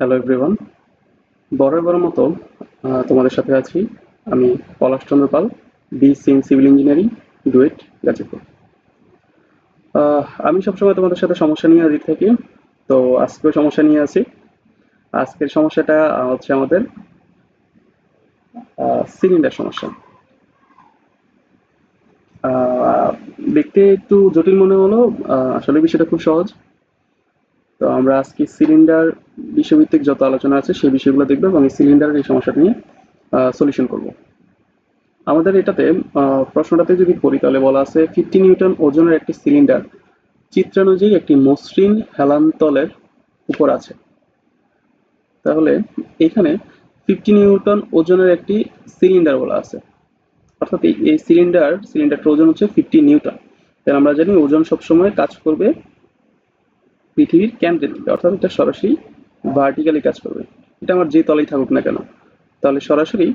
Hello everyone বরাবর মতো তোমাদের সাথে আছি আমি Palash Chandra Pal in civil engineering DUET Gazipur. আমি সবসময় তোমাদের সাথে সমস্যা নিয়ে হাজির থাকি, তো আজকেও সমস্যা নিয়ে আছি। আজকের সমস্যাটা হচ্ছে আমাদের সিলিন্ডার সমস্যা। দেখতে একটু জটিল মনে হলো আসলে বিষয়টা খুব সহজ। তো আমরা আজকে সিলিন্ডার বিষয়ভিত্তিক যত আলোচনা আছে, সেই বিষয়গুলো দেখব এবং এই সিলিন্ডারের এই সমস্যাটা নিয়ে সলিউশন করব। আমাদের এটাতে প্রশ্নটাতে যদি পড়ি তাহলে বলা আছে ফিফটি নিউটন ওজনের একটি সিলিন্ডার চিত্রানুযায়ী একটি মসৃণ হেলান্তলের উপর আছে। তাহলে এখানে ফিফটি নিউটন ওজনের একটি সিলিন্ডার বলা আছে। অর্থাৎ এই সিলিন্ডার সিলিন্ডারটার ওজন হচ্ছে ফিফটি নিউটন। তাহলে আমরা জানি ওজন সবসময় কাজ করবে পৃথিবীর কেন্দ্রের দিকে অর্থাৎ এটা সরাসরি ভার্টিক্যালি কাজ করবে। এটা আমার যে তলেই থাকুক না কেন। তাহলে সরাসরি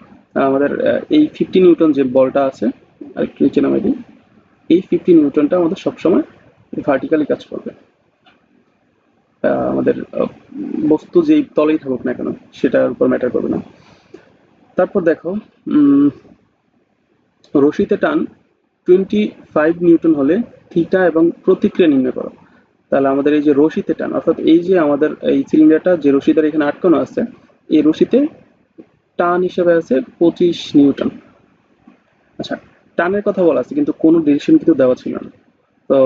আমাদের এই ফিফটি নিউটন যে বলটা আছে আর একটু নিচে নামাই দিই, এই ফিফটি নিউটনটা আমাদের সবসময় ভার্টিক্যালি কাজ করবে। আমাদের বস্তু যেই তলেই থাকুক না কেন, সেটার উপর ম্যাটার করবে না। তারপর দেখো রশিতে টান টোয়েন্টি ফাইভ নিউটন হলে থিটা এবং প্রতিক্রিয়া নির্ণয় করো। তাহলে আমাদের এই যে রশিতে টান, অর্থাৎ এই যে আমাদের এই সিলিন্ডারটা যে রশি দ্বারা এখানে আটকানো আছে, এই রশিতে টান হিসেবে আছে পঁচিশ নিউটন। আচ্ছা টানের কথা বলা আছে, কিন্তু কোনো ডিরেকশন কিন্তু দেওয়া ছিল না। তো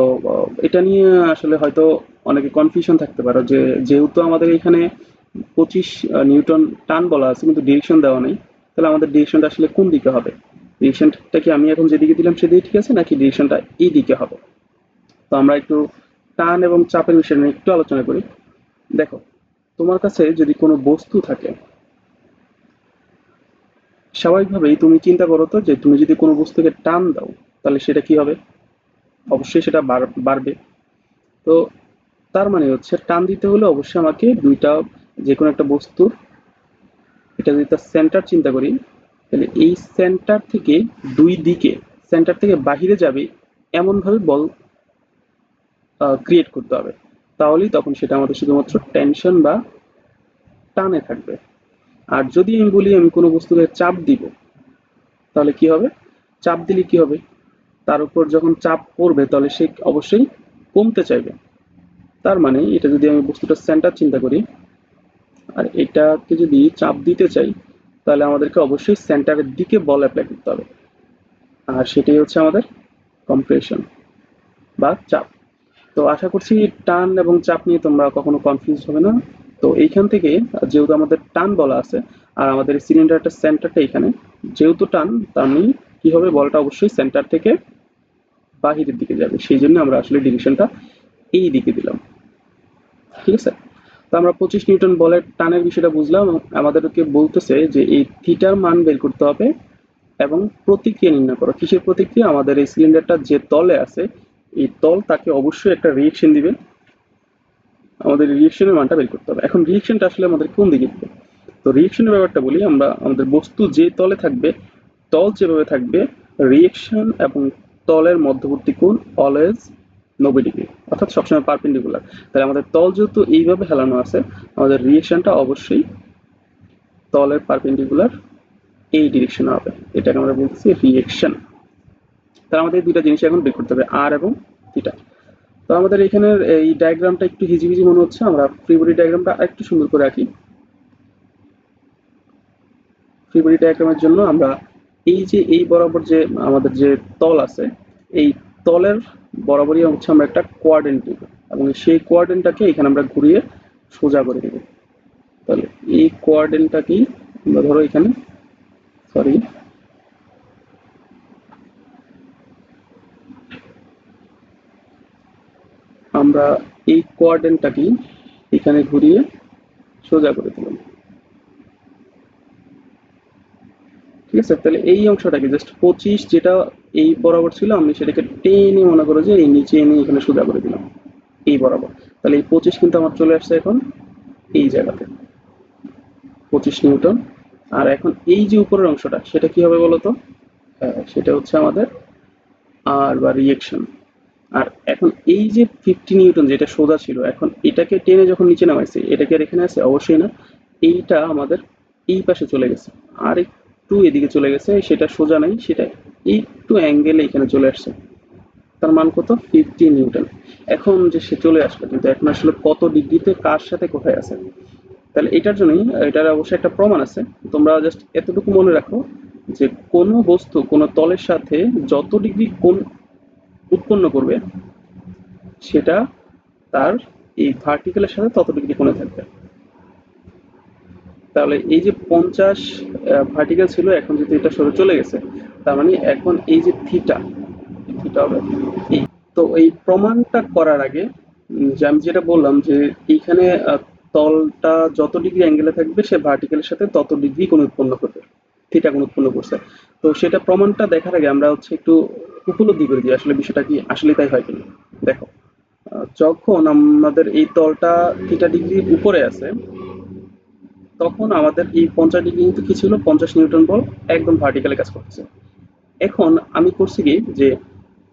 এটা নিয়ে আসলে হয়তো অনেকে কনফিউশন থাকতে পারো যে, যেহেতু আমাদের এখানে পঁচিশ নিউটন টান বলা আছে, কিন্তু ডিরেকশন দেওয়া নেই, তাহলে আমাদের ডিরেকশনটা আসলে কোন দিকে হবে? ডিরেকশনটা কি আমি এখন যেদিকে দিলাম সেদিকে ঠিক আছে, নাকি ডিরেকশনটা এই দিকে হবে? তো আমরা একটু টান এবং চাপের বিষয় নিয়ে একটু আলোচনা করি। দেখো, তোমার কাছে যদি কোনো বস্তু থাকে, স্বাভাবিকভাবেই তুমি চিন্তা করো তো যে তুমি যদি কোনো বস্তুকে টান দাও, তাহলে সেটা কি হবে? অবশ্যই সেটা বাড়- বাড়বে। তো তার মানে হচ্ছে টান দিতে হলে অবশ্যই আমাকে দুইটা যে কোনো একটা বস্তুর, এটা যদি তার সেন্টার চিন্তা করি, তাহলে এই সেন্টার থেকে দুই দিকে সেন্টার থেকে বাহিরে যাবে এমনভাবে বল ক্রিয়েট করতে হবে। তাহলেই তখন সেটা আমাদের শুধুমাত্র টেনশন বা টানে থাকবে। আর যদি আমি বলি আমি কোনো বস্তুকে চাপ দিব, তাহলে কি হবে? চাপ দিলে কি হবে? তার উপর যখন চাপ পড়বে, তাহলে সে অবশ্যই কমতে চাইবে। তার মানে এটা যদি আমি বস্তুটার সেন্টার চিন্তা করি, আর এটাকে যদি চাপ দিতে চাই, তাহলে আমাদেরকে অবশ্যই সেন্টারের দিকে বল অ্যাপ্লাই করতে হবে। আর সেটাই হচ্ছে আমাদের কম্প্রেশন বা চাপ। তো আশা করছি টান এবং চাপ নিয়ে তোমরা কখনো কনফিউজ হবে না। তো এইখান থেকে, যেহেতু আমাদের টান বলা আছে, আর আমাদের সিলিন্ডারটা সেন্টারটা এখানে, যেহেতু টান, তার মানে কি হবে? বলটা অবশ্যই সেন্টার থেকে বাহিরের দিকে যাবে। সেই জন্য আমরা আসলে ডিভিশনটা এই দিকে দিলাম। ঠিক আছে? তো আমরা পঁচিশ নিউটন বলের টানের বিষয়টা বুঝলাম। আমাদেরকে বলতেছে যে এই থিটার মান বের করতে হবে এবং প্রতিক্রিয়া নির্ণয় করো। কিসের প্রতিক্রিয়া? আমাদের এই সিলিন্ডারটা যে তলে আছে এই তল তাকে অবশ্যই একটা রিয়েকশন দিবে। আমাদের রিয়েকশনের মানটা বের করতে হবে। এখন রিয়েকশনটা আসলে আমাদের কোন দিকে দিবে? তো রিয়েকশনের ব্যাপারটা বলি, আমরা আমাদের বস্তু যে তলে থাকবে, তল যেভাবে থাকবে রিয়েকশন এবং তলের মধ্যবর্তী কোণ অলওয়েজ নব্বই ডিগ্রি অর্থাৎ সবসময় পারপেন্ডিকুলার তাহলে আমাদের তল যেহেতু এইভাবে হেলানো আছে, আমাদের রিয়েকশনটা অবশ্যই তলের পারপেন্ডিকুলার এই ডিরেকশনে হবে। এটাকে আমরা বলতেছি রিয়েকশন তাহলে আমাদের দুইটা জিনিস এখন বের করতে হবে, আর এবং থিটা তো আমাদের এখানের এই ডায়াগ্রামটা একটু হিজিবিজি মনে হচ্ছে, আমরা ফ্রি বডি ডায়াগ্রামটা একটু সুন্দর করে আঁকি। ফ্রি বডি ডায়াগ্রামের জন্য আমরা এই যে, এই বরাবর যে, আমাদের যে তল আছে, এই তলের বরাবরই হচ্ছে আমরা একটা কোয়ার্ডেন্ট দিব এবং সেই কোয়ার্ডেন্টটাকে এখানে আমরা ঘুরিয়ে সোজা করে দেব তাহলে এই কোয়ার্ডেন্টটাকেই আমরা ধরো এখানে সরি আমরা এই কোয়ার্ডেন্টটাকেই এখানে ঘুরিয়ে সোজা করে দিলাম। ঠিক আছে? তাহলে এই অংশটাকে জাস্ট পঁচিশ যেটা এই বরাবর ছিল আমি সেটাকে টেনে মনে করো যে এই নিচে এনে এখানে সোজা করে দিলাম। এই বরাবর। তাহলে এই পঁচিশ কিন্তু আমার চলে আসছে এখন এই জায়গাতে। পঁচিশ নিউটন। আর এখন এই যে উপরের অংশটা সেটা কি হবে বলতো? হ্যাঁ, সেটা হচ্ছে আমাদের আর বা রিয়েকশন আর এখন এই যে ফিফটি নিউটন যেটা সোজা ছিল, এখন এটাকে টেনে যখন নিচে নামাইছে, এটাকে আর এখানে আছে? অবশ্যই না। এইটা আমাদের এই পাশে চলে গেছে। আর একটু এদিকে চলে গেছে, সেটা সোজা নাই, সেটা একটু অ্যাঙ্গেলে এখানে চলে আসছে। তার মান কত? Fifty newton. এখন যে সে চলে আসলো, কিন্তু এখন আসলে কত ডিগ্রিতে কার সাথে কোথায় আছে? তাহলে এটার জন্যই, এটার অবশ্যই একটা প্রমাণ আছে। তোমরা জাস্ট এতটুকু মনে রাখো যে কোনো বস্তু, কোনো তলের সাথে যত ডিগ্রি কোণ উৎপন্ন করবে, সেটা তার এই ভার্টিক্যালের সাথে তত ডিগ্রি কোণে থাকবে। তাহলে এই যে পঞ্চাশ ভার্টিক্যাল ছিল, এখন যদি এটা সরে চলে গেছে, তার মানে এখন এই যে থিটা থিটা হবে এই। তো এই প্রমাণটা করার আগে যে আমি যেটা বললাম যে এইখানে তলটা যত ডিগ্রি অ্যাঙ্গেলে থাকবে, সে ভার্টিক্যালের সাথে তত ডিগ্রি কোণ উৎপন্ন করবে থিটা কোণ উৎপন্ন করছে। তো সেটা প্রমাণটা দেখার আগে আমরা হচ্ছে একটু উপলব্ধি করে দিই, আসলে বিষয়টা কি, আসলে তাই হয় কিনা। দেখো যখন আমাদের এই তলটা থিটা ডিগ্রির উপরে আছে, তখন আমাদের এই পঞ্চাশ ডিগ্রি কিন্তু কি ছিল? পঞ্চাশ নিউটন বল একদম ভার্টিক্যালে কাজ করতেছে। এখন আমি করছি কি, যে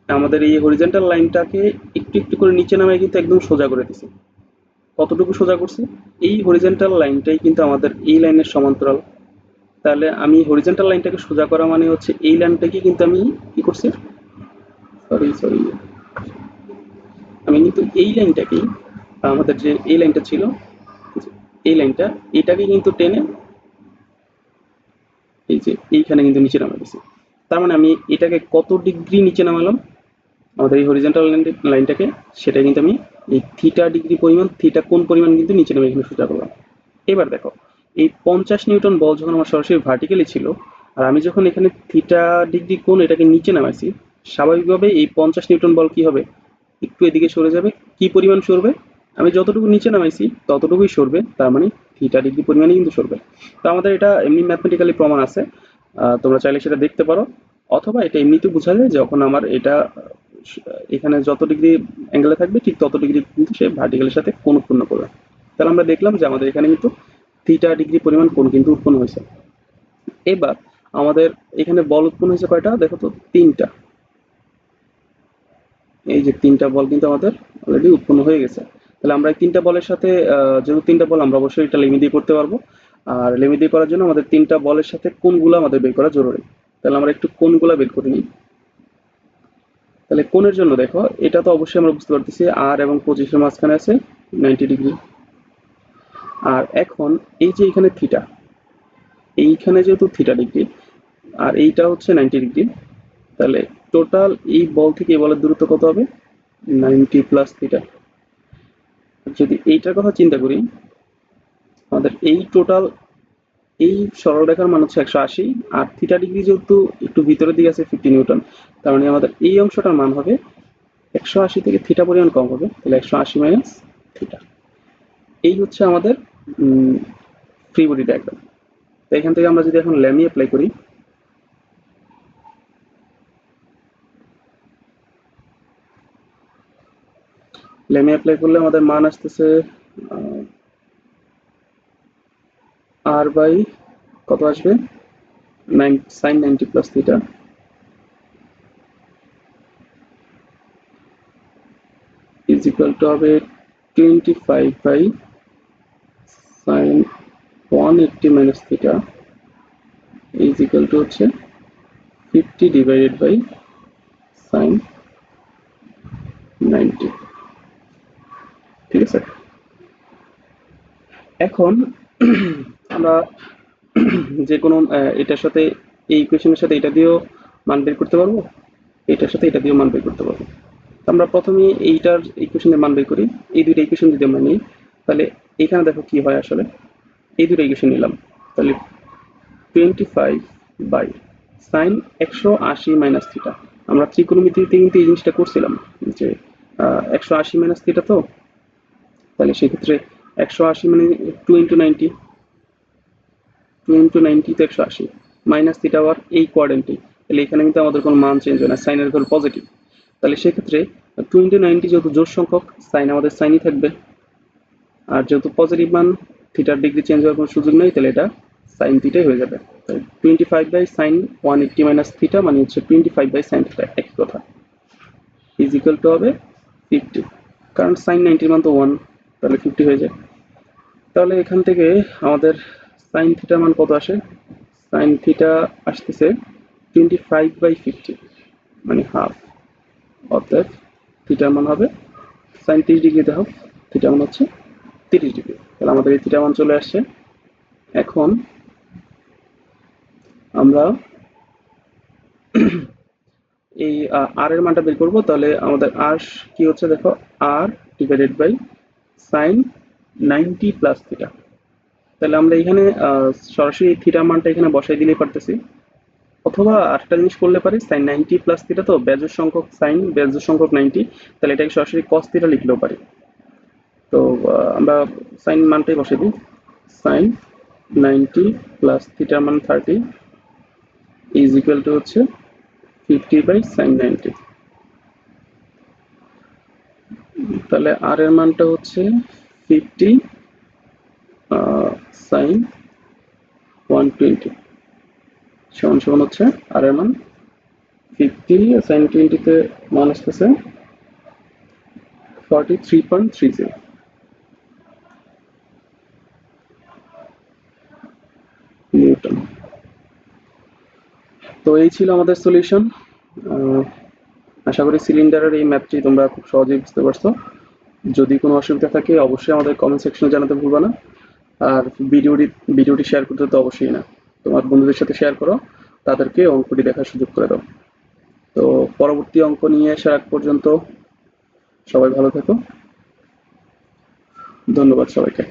আমাদের এই হরিজেন্টাল লাইনটাকে একটু একটু করে নিচে নামায় কিন্তু একদম সোজা করে দিছি। কতটুকু সোজা করছি? এই হরিজেন্টাল লাইনটাই কিন্তু আমাদের এই লাইনের সমান্তরাল। তাহলে আমি হরিজেন্টাল লাইনটাকে সোজা করা মানে হচ্ছে এই লাইনটাকে কিন্তু আমি কি করছি? সরি সরি আমি কিন্তু এই লাইনটাকেই আমাদের যে এই লাইনটা ছিল, এই লাইনটা কিন্তু টেনে এই যে এইখানে কিন্তু নিচে নামা তার মানে আমি এটাকে কত ডিগ্রি নিচে নামালাম? আমাদের এই হরিজেন্টাল লাইনটাকে সেটা কিন্তু আমি এই থিটা ডিগ্রি পরিমাণ থিটা কোন পরিমাণ কিন্তু নিচে নামে এখানে সোজা করলাম। এবার দেখো, এই পঞ্চাশ নিউটন বল যখন আমার সরাসরি ভার্টিক্যালি ছিল, আর আমি যখন এখানে থিটা ডিগ্রি কোন এটাকে নিচে নামাইছি স্বাভাবিকভাবে এই পঞ্চাশ নিউটন বল কি হবে? একটু এদিকে সরে যাবে। কি পরিমাণ সরবে? আমি যতটুকু নিচে নামাইছি, ততটুকুই সরবে। তার মানে থিটা ডিগ্রি পরিমাণে কিন্তু সরবে। তো আমাদের এটা এমনি ম্যাথমেটিক্যালি প্রমাণ আছে। তোমরা চাইলে সেটা দেখতে পারো। অথবা এটা এমনিতে বোঝা যায় যখন আমার এটা, এখানে যত ডিগ্রি অ্যাঙ্গেলে থাকবে, ঠিক তত ডিগ্রি কিন্তু সে ভার্টিক্যালের সাথে কোন উৎপন্ন করবে। তাহলে আমরা দেখলাম যে আমাদের এখানে কিন্তু থিটা ডিগ্রি পরিমাণ কোন কিন্তু উৎপন্ন হয়েছে। এবার আমাদের এখানে বল উৎপন্ন হয়েছে কয়টা? দেখো তো, তিনটা। এই যে তিনটা বল কিন্তু আমাদের অলরেডি উৎপন্ন হয়ে গেছে। তাহলে আমরা এই তিনটা বলের সাথে যেহেতু তিনটা বল, আমরা অবশ্যই এটা লিমিট দিয়ে করতে পারব। আর লিমিট দিয়ে করার জন্য আমাদের তিনটা বলের সাথে কোনগুলো আমাদের বের করা জরুরি? তাহলে আমরা একটু কোনগুলো বের করে নিই। তাহলে কোনের জন্য দেখো, এটা তো অবশ্যই আমরা বুঝতে পারতেছি আর এবং পঁচিশের মাঝখানে আছে নাইনটি ডিগ্রি আর এখন এই যে এখানে থিটা এইখানে যেহেতু থিটা ডিগ্রি আর এইটা হচ্ছে নাইনটি ডিগ্রি তাহলে টোটাল এই বল থেকে এই বলের দূরত্ব কত হবে? Ninety plus theta. যদি এইটার কথা চিন্তা করি, আমাদের এই টোটাল এই সরলরেখার মান হচ্ছে একশো আশি, আর থিটা ডিগ্রি যেহেতু একটু ভিতরের দিকে আছে ফিফটি নিউটন, তার মানে আমাদের এই অংশটার মান হবে একশো আশি থেকে থিটা পরিমাণ কম হবে, তাহলে একশো আশি মাইনাস থিটা। এই হচ্ছে আমাদের ফ্রি বডি ডায়াগ্রাম তো এখান থেকে আমরা যদি এখন ল্যামি অ্যাপ্লাই করি ল্যামি অ্যাপ্লাই করলে আমাদের মান আসতেছে আর বাই কত আসবে? Sine ninety plus theta is equal to হবে twenty five by sine one eighty minus theta is equal to হচ্ছে fifty divided by sine ninety ঠিক আছে? এখন আমরা যে কোনো এটার সাথে, এই ইকুয়েশনের সাথে এটা দিয়েও মান বের করতে পারব? এটার সাথে এটা দিয়েও মান বের করতে পারব। আমরা প্রথমে এইটার ইকুয়েশনের মান বের করি। এই দুইটা ইকুয়েশন যদি আমরা নিই, তাহলে এখানে দেখো কি হয় আসলে? এই দুটো ইকুয়েশন নিলাম। তাহলে টোয়েন্টি ফাইভ বাই সাইন একশো আশি মাইনাস থিটা আমরা ত্রিকোণমিতিতে কিন্তু এই জিনিসটা করছিলাম যে একশো আশি মাইনাস থিটা তো? তাহলে সেক্ষেত্রে একশো আশি মানে two into ninety two into ninety তো একশো আশি মাইনাস থিটা আবার এই কোয়ারেন্টি তাহলে এখানে কিন্তু আমাদের কোনো মান চেঞ্জ হয় না সাইনের ভ্যালু পজিটিভ তাহলে সেক্ষেত্রে টু ইন্টু নাইনটি যেহেতু জোর সংখ্যক সাইন আমাদের সাইনই থাকবে। আর যেহেতু পজিটিভ মান থিটার ডিগ্রি চেঞ্জ হওয়ার কোনো সুযোগ নেই, তাহলে এটা সাইন থিটাই হয়ে যাবে। Twenty five by sine one eighty minus theta মানে হচ্ছে twenty five by sine theta একই কথা। ইজ ইকুয়াল টু হবে ফিফটি কারণ সাইন নাইনটির মান তো ওয়ান তাহলে ফিফটি হয়ে যায়। তাহলে এখান থেকে আমাদের সাইন থিটার মান কত আসে? সাইন থিটা আসতেছে টোয়েন্টি ফাইভ বাই ফিফটি মানে হাফ অর্থাৎ থিটার মান হবে সাইন তিরিশ ডিগ্রিতে হাফ থিটার মান হচ্ছে তিরিশ ডিগ্রি। তাহলে আমাদের এই থিটার মান চলে আসছে। এখন আমরা এই আর এর মানটা বের করব। তাহলে আমাদের আর কি হচ্ছে দেখো? আর divided by sine ninety plus theta তাহলে আমরা এখানে সরাসরি থিটা মানটা এখানে বসাই দিলেই পারতেছি। অথবা আরেকটা জিনিস করলে পারি সাইন নাইনটি প্লাস থিটা তো ব্যাজের সংখ্যক সাইন ব্যাজের সংখ্যক নাইনটি তাহলে এটাকে সরাসরি কস থিটা লিখলেও পারি। তো আমরা সাইন মানটাই বসে দিই। সাইন নাইনটি প্লাস থিটার মান থার্টি ইজ ইকুয়াল টু হচ্ছে ফিফটি বাই সাইন নাইনটি তাহলে আর এর মানটা হচ্ছে ফিফটি সাইন ওয়ান টোয়েন্টি সমান সমান হচ্ছে আর এর মান ফিফটি সাইন টোয়েন্টিতে মান আসতেছে forty three point three zero newton. তো এই ছিল আমাদের সলিউশন আশা করি সিলিন্ডারের এই ম্যাপটি তোমরা খুব সহজেই বুঝতে পারছ। যদি কোনো অসুবিধা থাকে, অবশ্যই আমাদের কমেন্ট সেকশনে জানাতে ভুলবা না। আর ভিডিওটি ভিডিওটি শেয়ার করতে তো অবশ্যই না। তোমার বন্ধুদের সাথে শেয়ার করো, তাদেরকে অঙ্কটি দেখার সুযোগ করে দাও। তো পরবর্তী অঙ্ক নিয়ে আসার আগ পর্যন্ত সবাই ভালো থেকো। ধন্যবাদ সবাইকে।